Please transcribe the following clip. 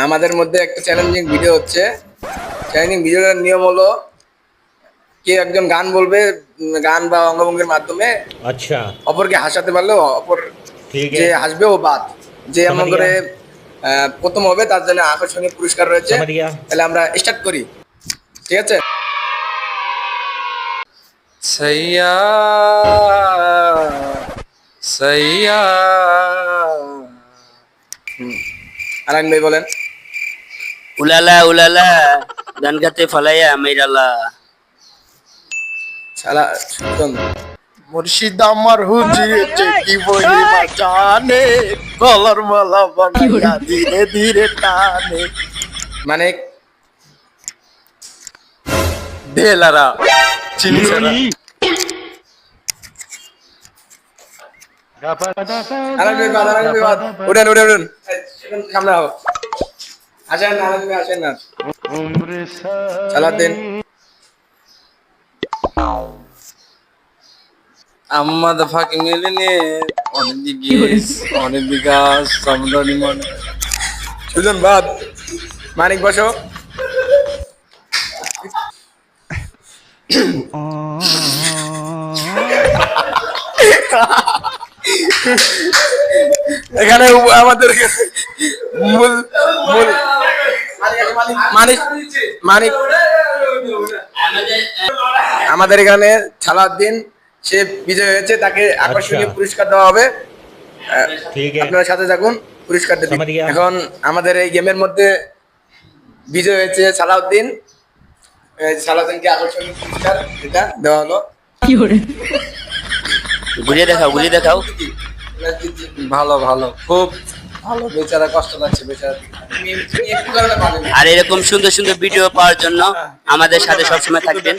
আমাদের মধ্যে একটা চ্যালেঞ্জিং ভিডিও হচ্ছে। চ্যালেঞ্জিং ভিডিওটার নিয়ম হলো কে একজন গান বলবে গান বা অঙ্গভঙ্গের মাধ্যমে আচ্ছা। অপরকে হাসাতে পারলেও অপর যে হাসবে ও বাদ। যে এমন করে প্রথম হবে তার জন্য আকর্ষণীয় পুরস্কার রয়েছে। তাহলে আমরা স্টার্ট করি। ঠিক আছে? সৈয়া সৈয়া আর ভাই বলেন। উলালা উলালা গান গাতে ফলাইয়া মেরালা শুনুন মুর্শিদ আমার হুজিয়েছে কি মহিমা জানে গলার মালা বানাইয়া ধীরে ধীরে টানে। মানে ঢেলারা চিনি ভাই বাদ ভাই বাদ উঠেন উঠেন উঠেন। সামনে হও আসেন না ভাই আসেন না সালাদিন আম্মা দা ফাঁকি অনেক দিকে অনেক বিকাশ সমদানি মানে। সুজন বাদ। মানিক বসো। এখানে আমাদের মূল মূল মানিক মানিক। আমাদের এখানে ছালাউদ্দিন সে বিজয় হয়েছে তাকে আকর্ষণীয় পুরস্কার দেওয়া হবে। আপনার সাথে থাকুন পুরস্কার এখন আমাদের এই গেমের মধ্যে বিজয় হয়েছে সালাউদ্দিন। সালাউদ্দিনকে আকর্ষণীয় পুরস্কার এটা দেওয়া হলো। ঘুরিয়ে দেখাও ঘুরিয়ে দেখাও। ভালো ভালো খুব বেচারা কষ্ট পাচ্ছে বেচারা আর এরকম সুন্দর সুন্দর ভিডিও পাওয়ার জন্য আমাদের সাথে সবসময় থাকবেন।